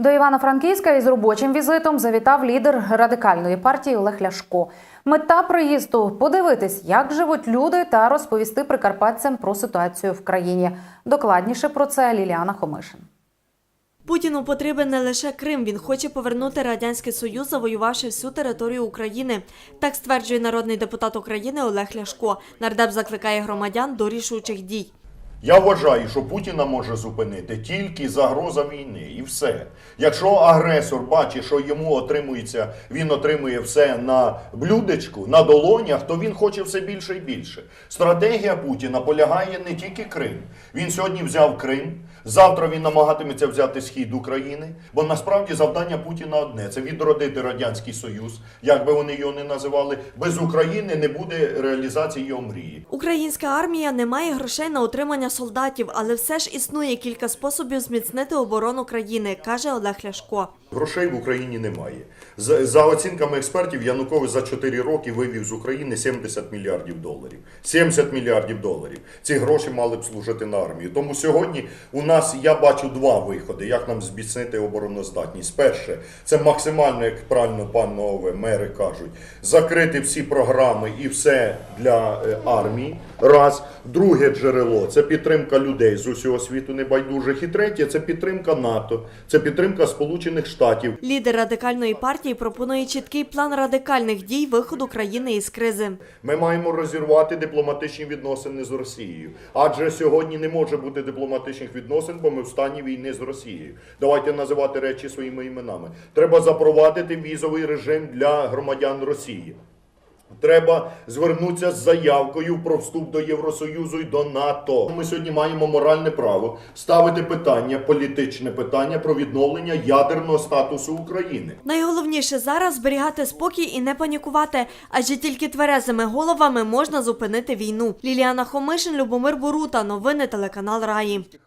До Івано-Франківська із робочим візитом завітав лідер радикальної партії Олег Ляшко. Мета приїзду подивитись, як живуть люди, та розповісти прикарпатцям про ситуацію в країні. Докладніше про це Ліліана Хомишин. Путіну потрібен не лише Крим. Він хоче повернути радянський союз, завоювавши всю територію України. Так стверджує народний депутат України Олег Ляшко. Нардеп закликає громадян до рішучих дій. Я вважаю, що Путіна може зупинити тільки загроза війни, і все. Якщо агресор бачить, що йому отримується, він отримує все на блюдечку, на долонях, то він хоче все більше і більше. Стратегія Путіна полягає не тільки Крим. Він сьогодні взяв Крим. Завтра він намагатиметься взяти схід України, бо насправді завдання Путіна одне це відродити радянський союз, як би вони його не називали. Без України не буде реалізації його мрії. Українська армія не має грошей на солдатів, але все ж існує кілька способів зміцнити оборону країни, каже Олег Ляшко. Грошей в Україні немає. За, за оцінками експертів, Янукович за 4 роки вивів з України 70 мільярдів доларів. 70 мільярдів доларів. Ці гроші мали б служити на армію. Тому сьогодні у нас я бачу два виходи, як нам зміцнити обороноздатність. Перше, це максимально, як правильно панове мери кажуть, закрити всі програми і все для е, армії. Раз. Друге джерело це підтримка людей з усього світу небайдужих. І третє це підтримка НАТО, це підтримка Сполучених Штатів. Лідер радикальної партії пропонує чіткий план радикальних дій виходу країни із кризи. Ми маємо розірвати дипломатичні відносини з Росією. Адже сьогодні не може бути дипломатичних відносин, бо ми в стані війни з Росією. Давайте називати речі своїми іменами. Треба запровадити візовий режим для громадян Росії. Треба звернутися з заявкою про вступ до Євросоюзу і до НАТО. Ми сьогодні маємо моральне право ставити питання, політичне питання про відновлення ядерного статусу України. Найголовніше зараз зберігати спокій і не панікувати, адже тільки тверезими головами можна зупинити війну. Ліліана Хомишин, Любомир Борута, новини телеканал Раї.